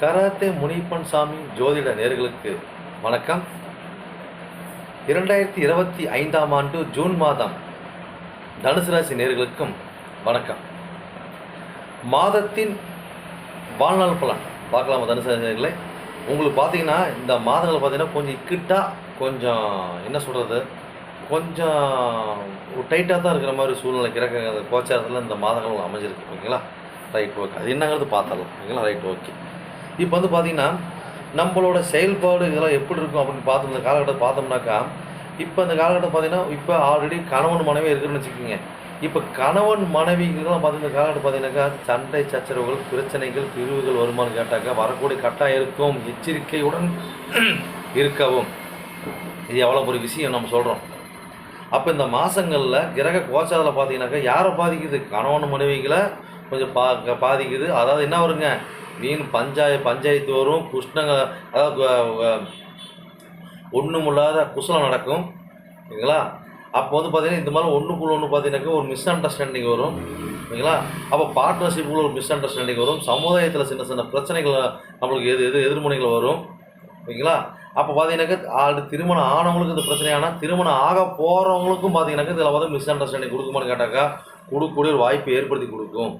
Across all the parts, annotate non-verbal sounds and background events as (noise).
Karate Munippan சாமி ஜோதிட நேர்களுக்கு வணக்கம். இரண்டாயிரத்தி இருபத்தி ஐந்தாம் ஆண்டு ஜூன் மாதம் தனுசு ராசி நேர்களுக்கும் வணக்கம். மாதத்தின் வாழ்நாள் பலன். பார்க்கலாமா தனுசு ராசி நேர்களை. உங்களுக்கு பார்த்தீங்கன்னா இந்த மாதங்கள் பார்த்தீங்கன்னா கொஞ்சம் இக்கிட்டா கொஞ்சம் என்ன சொல்கிறது கொஞ்சம் டைட்டாக தான் இருக்கிற மாதிரி சூழ்நிலை கிடக்க அந்த கோச்சாரத்தில் இந்த மாதங்கள் அமைஞ்சிருக்கு ஓகேங்களா? Right okay. அது என்னங்கிறது பார்த்துடலாம் ஓகேங்களா? Right okay. இப்போ வந்து பார்த்தீங்கன்னா நம்மளோட செயல்பாடு இதெல்லாம் எப்படி இருக்கும் அப்படின்னு பார்த்தோம் இந்த காலகட்டத்தை பார்த்தோம்னாக்கா இப்போ இந்த காலகட்டம் பார்த்தீங்கன்னா இப்போ ஆல்ரெடி கணவன் மனைவி இருக்குன்னு வச்சுக்கோங்க. இப்போ கணவன் மனைவிக்கெல்லாம் பார்த்தீங்கன்னா இந்த காலகட்டம் பார்த்தீங்கன்னாக்கா சண்டை சச்சரவுகள் பிரச்சனைகள் பிரிவுகள் வருமானு கேட்டாக்கா வரக்கூடிய கட்டாயம் இருக்கும். எச்சரிக்கையுடன் (clears throat) இருக்கவும். இது எவ்வளோ ஒரு விஷயம் நம்ம சொல்கிறோம் அப்போ இந்த மாதங்களில் கிரக கோச்சாரத்தில் பார்த்தீங்கன்னாக்கா யாரை பாதிக்குது? கணவன் மனைவிகளை கொஞ்சம் பா பாதிக்குது. அதாவது என்ன வருங்க? மீன் பஞ்சாய பஞ்சாயத்து வரும் குஷ்ணங்க அதாவது ஒன்றுமில்லாத குசலம் நடக்கும். ஓகேங்களா? அப்போ வந்து பார்த்தீங்கன்னா இந்த மாதிரி ஒன்றுக்குள்ள ஒன்று பார்த்தீங்கன்னாக்க ஒரு மிஸ் அண்டர்ஸ்டாண்டிங் வரும். ஓகேங்களா? அப்போ பார்ட்னர்ஷிப்புக்குள்ள ஒரு மிஸ் அண்டர்ஸ்டாண்டிங் வரும். சமுதாயத்தில் சின்ன சின்ன பிரச்சனைகள் நம்மளுக்கு எது எது எதிர்மனைகள் வரும். ஓகேங்களா? அப்போ பார்த்தீங்கன்னாக்கா ஆடு திருமணம் ஆனவங்களுக்கு இந்த பிரச்சனையானா திருமணம் ஆக போகிறவங்களுக்கும் பார்த்தீங்கன்னாக்க இதில் வந்து மிஸ் அண்டர்ஸ்டாண்டிங் கொடுக்குமான்னு கேட்டாக்கா கொடுக்கக்கூடிய ஒரு வாய்ப்பை ஏற்படுத்தி கொடுக்கும்.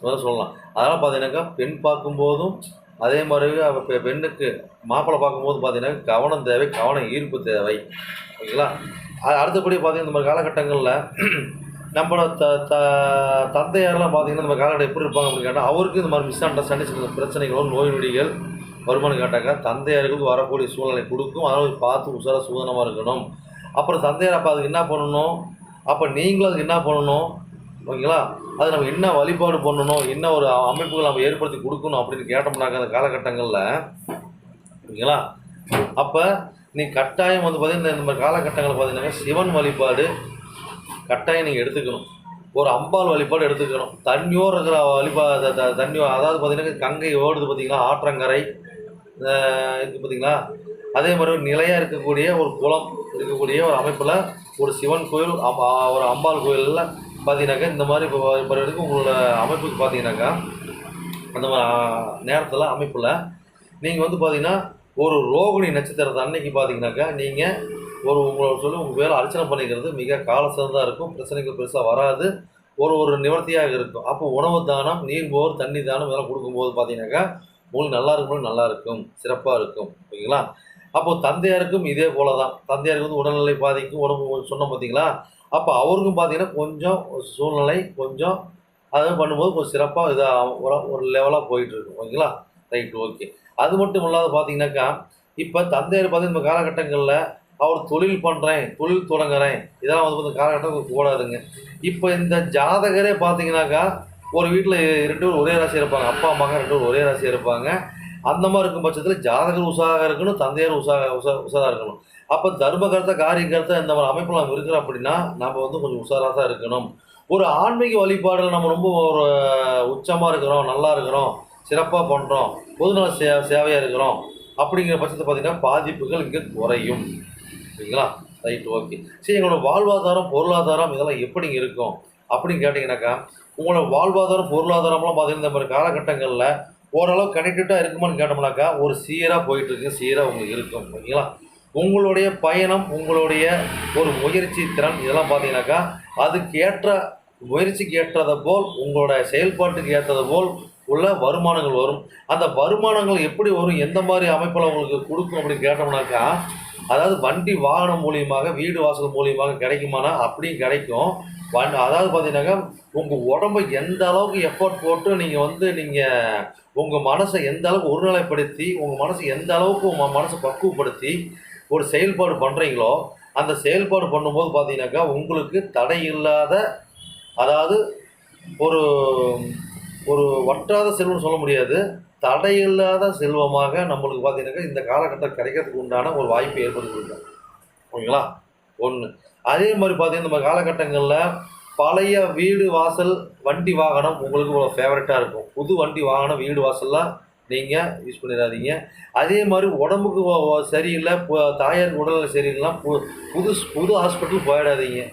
அதான் சொல்லலாம். அதனால் பார்த்தீங்கன்னாக்கா பெண் பார்க்கும்போதும் அதே மாதிரி அவ பெண்ணுக்கு மாப்பிள்ளை பார்க்கும்போது பார்த்தீங்கன்னா கவனம் தேவை கவனம் ஈர்ப்பு தேவை. ஓகேங்களா? அது அடுத்தபடி பார்த்தீங்கன்னா இந்த மாதிரி காலகட்டங்களில் நம்மளோட த த தந்தையாரெல்லாம் பார்த்தீங்கன்னா நம்ம காலகட்டம் எப்படி இருப்பாங்க அப்படின்னு கேட்டால் அவருக்கு இந்த மாதிரி மிஸ் அண்டர்ஸ்டாண்டிங் சில பிரச்சனைகளும் நோய் நொடிகள் வருமானு கேட்டாக்கா தந்தையார்களுக்கு வரக்கூடிய சூழ்நிலை கொடுக்கும். அதனால் பார்த்து உசாராக சூதனமாக இருக்கணும். அப்புறம் தந்தையார் அப்போ அதுக்கு என்ன பண்ணணும்? அப்போ நீங்களும் அதுக்கு என்ன பண்ணணும்? ஓகேங்களா? அது நம்ம என்ன வழிபாடு பண்ணணும்? என்ன ஒரு அமைப்புகள் நம்ம ஏற்படுத்தி கொடுக்கணும் அப்படின்னு கேட்டோம்னாக்க அந்த காலகட்டங்களில் ஓகேங்களா? அப்போ நீ கட்டாயம் வந்து பார்த்தீங்கன்னா இந்த மாதிரி காலகட்டங்களில் பார்த்தீங்கன்னா சிவன் வழிபாடு கட்டாயம் நீங்கள் எடுத்துக்கணும். ஒரு அம்பாள் வழிபாடு எடுத்துக்கணும். தண்ணியோர் இருக்கிற வழிபாடு த- தண்ணியோ அதாவது பார்த்தீங்கன்னா கங்கை ஓடுது பார்த்தீங்களா ஆற்றங்கரை இருக்குது பார்த்தீங்களா அதே மாதிரி ஒரு நிலையாக இருக்கக்கூடிய ஒரு குளம் இருக்கக்கூடிய ஒரு அமைப்பில் ஒரு சிவன் கோயில் ஒரு அம்பாள் கோயிலில் பார்த்தீங்கன்னாக்கா இந்த மாதிரி இப்போ வழிபாடுக்கு உங்களோட அமைப்புக்கு பார்த்தீங்கன்னாக்கா அந்த மாதிரி நேரத்தில் அமைப்பில் நீங்கள் வந்து பார்த்தீங்கன்னா ஒரு ரோகிணி நட்சத்திரத்தை அன்னைக்கு பார்த்தீங்கன்னாக்கா நீங்கள் ஒரு உங்களோட சொல்லி உங்கள் வேலை அர்ச்சனை பண்ணிக்கிறது மிக கால சிறந்ததாக இருக்கும். பிரச்சனைகள் பெருசாக வராது. ஒரு ஒரு நிவர்த்தியாக இருக்கும். அப்போ உணவு தானம் நீர் போர் தண்ணி தானம் இதெல்லாம் கொடுக்கும்போது பார்த்தீங்கன்னாக்கா உங்களுக்கு நல்லா இருக்கும்போது நல்லா இருக்கும். சிறப்பாக இருக்கும். ஓகேங்களா? அப்போது தந்தையாருக்கும் இதே போல தான் தந்தையாருக்கு வந்து உடல்நிலை பாதிக்கும். உடம்பு சொன்னோம் பார்த்தீங்களா அப்போ அவருக்கும் பார்த்தீங்கன்னா கொஞ்சம் சூழ்நிலை கொஞ்சம் அதை பண்ணும்போது கொஞ்சம் சிறப்பாக இதாக ஒரு லெவலாக போயிட்டுருக்கு. ஓகேங்களா? Right okay. அது மட்டும் இல்லாத பார்த்தீங்கன்னாக்கா இப்போ தந்தையார் பார்த்தீங்கன்னா இந்த காலகட்டங்களில் அவர் தொழில் பண்ணுறேன் தொழில் தொடங்குறேன் இதெல்லாம் வந்து கொஞ்சம் காலகட்டம் கூடாதுங்க இப்போ இந்த ஜாதகரே பார்த்தீங்கன்னாக்கா ஒரு வீட்டில் ரெண்டு பேரும் ஒரே ராசி இருப்பாங்க. அப்பா அம்மாங்க ரெண்டு பேரும் ஒரே ராசி இருப்பாங்க. அந்த மாதிரி இருக்கும் பட்சத்தில் ஜாதகர் உஷாக இருக்கணும் தந்தையார் உற்சாக உஷா உஷாராக இருக்கணும். அப்போ தர்மகர்த்த காரியகர்த்த இந்த மாதிரி அமைப்பில் நம்ம இருக்கிறோம் அப்படின்னா நம்ம வந்து கொஞ்சம் உஷாராக தான் இருக்கணும். ஒரு ஆன்மீக வழிபாடில் நம்ம ரொம்ப ஒரு உச்சமாக இருக்கிறோம் நல்லா இருக்கிறோம் சிறப்பாக பண்ணுறோம் பொதுநல சே சேவையாக இருக்கிறோம் அப்படிங்கிற பட்சத்தை பார்த்தீங்கன்னா பாதிப்புகள் இங்கே குறையும். சரிங்களா? Right okay. சரி எங்களோட வாழ்வாதாரம் பொருளாதாரம் இதெல்லாம் எப்படிங்க இருக்கும்? அப்படின்னு கேட்டிங்கனாக்கா உங்களோட வாழ்வாதாரம் பொருளாதாரம்லாம் பார்த்தீங்கன்னா இந்த மாதிரி காலகட்டங்களில் ஓரளவு கனெக்டடாக இருக்குமான்னு கேட்டோம்னாக்கா ஒரு சீராக போயிட்டுருக்கு சீராக உங்களுக்கு இருக்கும். ஓகேங்களா உங்களுடைய பயணம் உங்களுடைய ஒரு முயற்சி திறன் இதெல்லாம் பார்த்தீங்கன்னாக்கா அதுக்கேற்ற முயற்சிக்கு ஏற்றதை போல் உங்களோட செயல்பாட்டுக்கு ஏற்றது போல் உள்ள வருமானங்கள் வரும். அந்த வருமானங்கள் எப்படி வரும் எந்த மாதிரி அமைப்பில் உங்களுக்கு கொடுக்கும் அப்படின்னு கேட்டோம்னாக்கா அதாவது வண்டி வாகனம் மூலியமாக வீடு வாசல் மூலியமாக கிடைக்குமானா அப்படியும் கிடைக்கும். வண் அதாவது பார்த்தீங்கன்னாக்கா உங்கள் உடம்பை எந்த அளவுக்கு எஃபோர்ட் போட்டு நீங்கள் வந்து நீங்கள் உங்கள் மனசை எந்த அளவுக்கு ஒருநிலைப்படுத்தி உங்கள் மனசை எந்த அளவுக்கு உங்கள் மனசை பக்குவப்படுத்தி ஒரு செயல்பாடு பண்ணுறீங்களோ அந்த செயல்பாடு பண்ணும்போது பார்த்தீங்கன்னாக்கா உங்களுக்கு தடை இல்லாத அதாவது ஒரு ஒரு வற்றாத செல்வம்னு சொல்ல முடியாது தடையில்லாத செல்வமாக நம்மளுக்கு பார்த்தீங்கன்னாக்கா இந்த காலகட்டம் கிடைக்கிறதுக்கு உண்டான ஒரு வாய்ப்பு ஏற்படுத்தி கொடுக்கும் ஓகேங்களா ஒன்று அதே மாதிரி பார்த்தீங்கன்னா நம்ம காலகட்டங்களில் பழைய வீடு வாசல் வண்டி வாகனம் உங்களுக்கு ஃபேவரட்டாக இருக்கும். புது வண்டி வாகனம் வீடு வாசல்லாம் நீங்கள் யூஸ் பண்ணிடாதீங்க. அதே மாதிரி உடம்புக்கு சரியில்லை பு- தாயாருக்கு உடல்நிலை சரியில்லைனா பு புது புது ஹாஸ்பிட்டல் போயிடாதீங்க.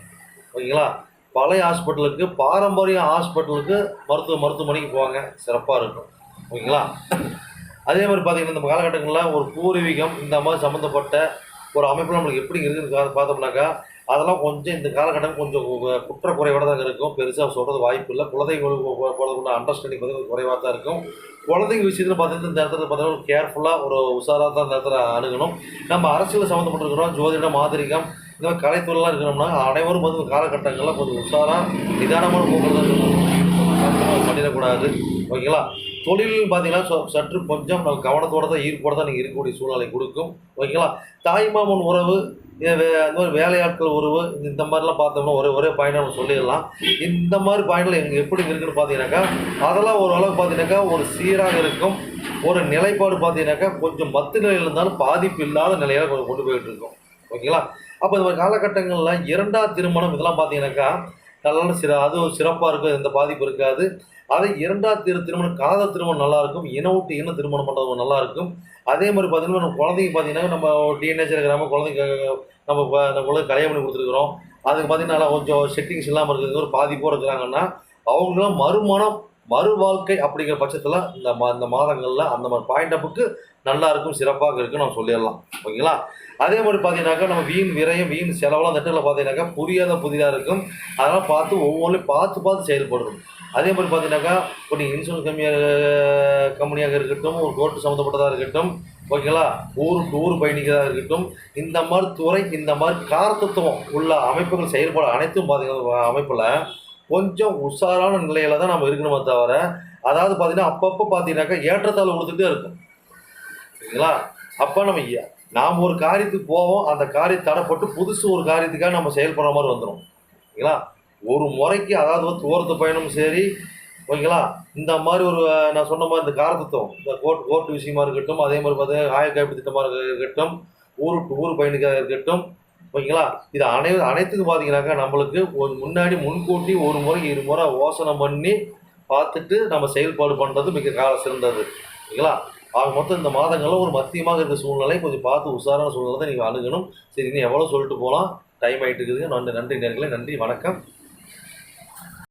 ஓகேங்களா? பழைய ஹாஸ்பிட்டலுக்கு பாரம்பரிய ஹாஸ்பிட்டலுக்கு மருத்துவ மருத்துவமனைக்கு போவாங்க சிறப்பாக இருக்கும். ஓகேங்களா? அதே மாதிரி பார்த்தீங்கன்னா இந்த காலகட்டங்களில் ஒரு பூர்வீகம் இந்த மாதிரி சம்மந்தப்பட்ட ஒரு அமைப்பு நம்மளுக்கு எப்படி இருக்குன்னு பார்த்தோம்னாக்கா அதெல்லாம் கொஞ்சம் இந்த காலகட்டம் கொஞ்சம் குற்ற குற்றக்குறையோட தான் இருக்கும். பெருசாக சொல்கிறது வாய்ப்பு இல்லை. குழந்தைங்களுக்கு போகிறதுக்குள்ள அண்டர்ஸ்டாண்டிங் பார்த்தீங்கன்னா குறைவாக தான் இருக்கும். குழந்தைங்க விஷயத்தில் பார்த்தீங்கன்னா இந்த இடத்துல பார்த்தீங்கன்னா கேர்ஃபுல்லாக ஒரு உஷாராக தான் இந்த இடத்துல அணுகணும். நம்ம அரசியல் சம்மந்தப்பட்டிருக்கிறோம் ஜோதிடம் மாதிரிகம் இந்த மாதிரி கலைத்துறைலாம் இருக்கிறோம்னா அனைவரும் வந்து காலகட்டங்களில் கொஞ்சம் உஷாராக நிதானமான போக்குவரத்து பண்ணிடக்கூடாது. ஓகேங்களா? தொழில் பார்த்தீங்கன்னா சற்று கொஞ்சம் நம்ம கவனத்தோட தான் ஈர்ப்போடு தான் நீங்கள் இருக்கக்கூடிய சூழ்நிலை கொடுக்கும். ஓகேங்களா? தாய்மாமன் உறவு அந்த மாதிரி வேலையாட்கள் உறவு இந்த- மாதிரிலாம் பார்த்தோம்னா ஒரே ஒரே பாயிண்ட் நம்ம சொல்லிடலாம். இந்த மாதிரி பாயிண்டில் எங்கள் எப்படி இருக்குன்னு பார்த்தீங்கன்னாக்கா அதெல்லாம் ஓரளவு பார்த்தீங்கன்னாக்கா ஒரு சீராக இருக்கும். ஒரு நிலைப்பாடு பார்த்தீங்கன்னாக்கா கொஞ்சம் மத்து நிலையில் இருந்தாலும் பாதிப்பு இல்லாத நிலையில கொண்டு கொண்டு போயிட்டு இருக்கோம். ஓகேங்களா? அப்போ இந்த மாதிரி காலகட்டங்களில் இரண்டாவது திருமணம் இதெல்லாம் பார்த்தீங்கன்னாக்கா நல்ல சிற அது சிறப்பாக இருக்கும் எந்த பாதிப்பு இருக்காது. அதே இரண்டாவது திரு திருமணம் காதல் திருமணம் நல்லாயிருக்கும் இன விட்டு இன திருமணம் பண்ணுறது நல்லாயிருக்கும் அதே மாதிரி பார்த்தீங்கன்னா நம்ம குழந்தைங்க பார்த்தீங்கன்னா நம்ம டீனேஜர் இருக்கிறாம குழந்தைங்க நம்ம இப்போ நம்ம குழந்தை கல்யாணம் பண்ணி கொடுத்துருக்குறோம். அதுக்கு பார்த்தீங்கன்னா நல்லா கொஞ்சம் செட்டிங்ஸ் இல்லாமல் இருக்கிறது ஒரு பாதிப்போடு இருக்கிறாங்கன்னா அவங்களாம் மறுமணம் மறு வாழ்க்கை அப்படிங்கிற பட்சத்தில் இந்த மா இந்த மாதங்களில் அந்த மாதிரி பாயிண்ட் அப்புக்கு நல்லா இருக்கும் சிறப்பாக இருக்குன்னு நம்ம சொல்லிடலாம். ஓகேங்களா? அதே மாதிரி பார்த்தீங்கன்னாக்கா நம்ம வீண் விரையும் வீண் செலவெல்லாம் அந்த இடத்துல பார்த்தீங்கன்னாக்கா புரியாத புதிதாக இருக்கும். அதெல்லாம் பார்த்து ஒவ்வொன்றையும் பார்த்து பார்த்து செயல்படணும். அதே மாதிரி பார்த்தீங்கன்னாக்கா இப்போ நீங்கள் இன்சூரன்ஸ் கம்மியாக கம்பெனியாக இருக்கட்டும் ஒரு கோர்ட்டு சம்மந்தப்பட்டதாக இருக்கட்டும் ஓகேங்களா ஊர் டூர் பயணிக்கிறதாக இருக்கட்டும் இந்த மாதிரி துறை இந்த மாதிரி காரத்தத்துவம் உள்ள அமைப்புகள் செயல்பட அனைத்தும் பார்த்தீங்கன்னா அமைப்பில் கொஞ்சம் உஷாரான நிலையில் தான் நம்ம இருக்கணுமே தவிர அதாவது பார்த்தீங்கன்னா அப்பப்போ பார்த்தீங்கன்னாக்கா ஏற்றத்தாழ்வு கொடுத்துட்டே இருக்கும். சரிங்களா? அப்போ நம்ம நாம் ஒரு காரியத்துக்கு போவோம் அந்த காரியம் தடைப்பட்டு புதுசு ஒரு காரியத்துக்காக நம்ம செயல்படுற மாதிரி வந்துடும் சரிங்களா? ஒரு முறைக்கு அதாவது வந்து தூரத்து பயணம் சரி ஓகேங்களா? இந்த மாதிரி ஒரு நான் சொன்ன மாதிரி இந்த காரத்தத்துவம் இந்த கோர்ட் கோர்ட் விஷயமா இருக்கட்டும் அதே மாதிரி பார்த்தீங்கன்னா ஆய காப்பீடு திட்டமாக இருக்கட்டும் ஊர் ஊர் பயணிக்காக இருக்கட்டும் ஓகேங்களா? இது அனை அனைத்துக்கும் பார்த்தீங்கன்னாக்கா நம்மளுக்கு ஒரு முன்னாடி முன்கூட்டி ஒரு முறை இரு முறை யோசனை பண்ணி பார்த்துட்டு நம்ம செயல்பாடு பண்ணுறது மிக கால சிறந்தது ஓகேங்களா? ஆக மொத்தம் இந்த மாதங்களில் ஒரு மத்தியமாக இருக்கிற சூழ்நிலை கொஞ்சம் பார்த்து உஷாரான சூழ்நிலை தான் நீங்கள் அணுகணும். சரி இன்னும் எவ்வளோ சொல்லிட்டு போகலாம்? டைம் ஆகிட்டு இருக்குதுங்க நன்றி நன்றி நேர்களை நன்றி வணக்கம்.